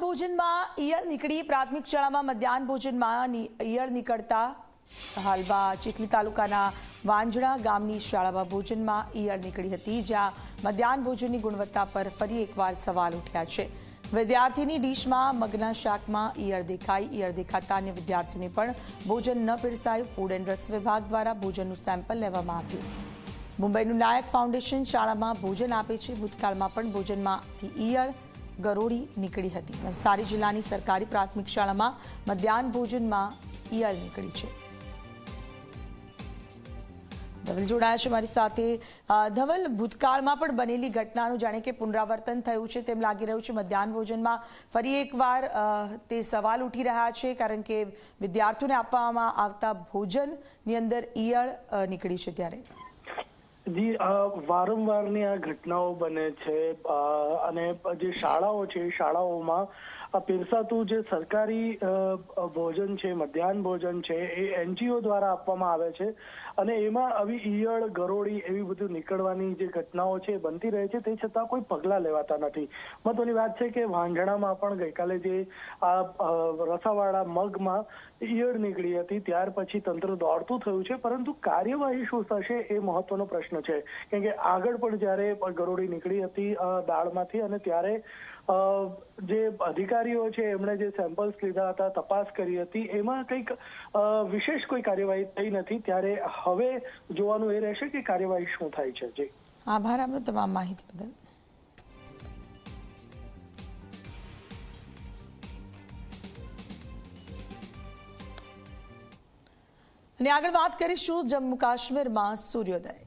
ભોજનમાં ઈયળ નીકળી પ્રાથમિક શાળામાં મધ્યાહન ભોજનમાં ઈયળ નીકળતા હાલમાં ચીખલી તાલુકાના વાંજણા ગામની શાળામાં ભોજનમાં ઈયળ નીકળી હતી, જ્યાં મધ્યાહન ભોજનની ગુણવત્તા પર ફરી એકવાર સવાલ ઉઠ્યા છે. વિદ્યાર્થીની ડીશમાં મગના શાકમાં ઈયળ દેખાઈ, ઈયળ દેખાતા અન્ય વિદ્યાર્થીઓને પણ ભોજન ન પીરસાયું. ફૂડ એન્ડ ડ્રગ્સ વિભાગ દ્વારા ભોજનનું સેમ્પલ લેવામાં આવ્યું. મુંબઈનું નાયક ફાઉન્ડેશન શાળામાં ભોજન આપે છે. ભૂતકાળમાં પણ ભોજનમાંથી ઈયળ ગરોળી નીકળી હતી. નવસારી જિલ્લાની સરકારી પ્રાથમિક શાળામાં મધ્યાહન ભોજનમાં ઈયળ નીકળી છે. ધવલ જોડાયા છે મારી સાથે. ધવલ, ભૂતકાળમાં પણ બનેલી ઘટનાનું જાણે કે પુનરાવર્તન થયું છે તેમ લાગી રહ્યું છે. મધ્યાહન ભોજનમાં ફરી એકવાર તે સવાલ ઉઠી રહ્યા છે, કારણ કે વિદ્યાર્થીઓને આપવામાં આવતા ભોજનની અંદર ઈયળ નીકળી છે ત્યારે. જી વારંવારની આ ઘટનાઓ બને છે અને જે શાળાઓ છે શાળાઓમાં પીરસાતું જે સરકારી ભોજન છે, મધ્યાહન ભોજન છે, એ એનજીઓ દ્વારા આપવામાં આવે છે, અને એમાં આવી ઈયળ, ગરોળી એવી બધું નીકળવાની જે ઘટનાઓ છે બનતી રહે છે, તે છતાં કોઈ પગલાં લેવાતા નથી. મહત્વની વાત છે કે વાંઢણામાં પણ ગઈકાલે જે આ રસાવાળા મગમાં ઈયળ નીકળી હતી, ત્યાર પછી તંત્ર દોડતું થયું છે, પરંતુ કાર્યવાહી શું થશે એ મહત્વનો પ્રશ્ન છે. કેમ કે આગળ પણ જ્યારે ગરોળી નીકળી હતી દાળમાંથી અને ત્યારે જે અધિકારીઓ છે, એમણે જે સેમ્પલ્સ લીધા હતા, તપાસ કરી હતી, એમાં કંઈક વિશેષ કોઈ કાર્યવાહી થઈ નથી. ત્યારે હવે જોવાનું એ રહેશે કે કાર્યવાહી શું થાય છે. જી. આભાર આપનો તમામ માહિતી બદલ. અને આગળ વાત કરીશું જમ્મુ કાશ્મીરમાં સૂર્યોદય.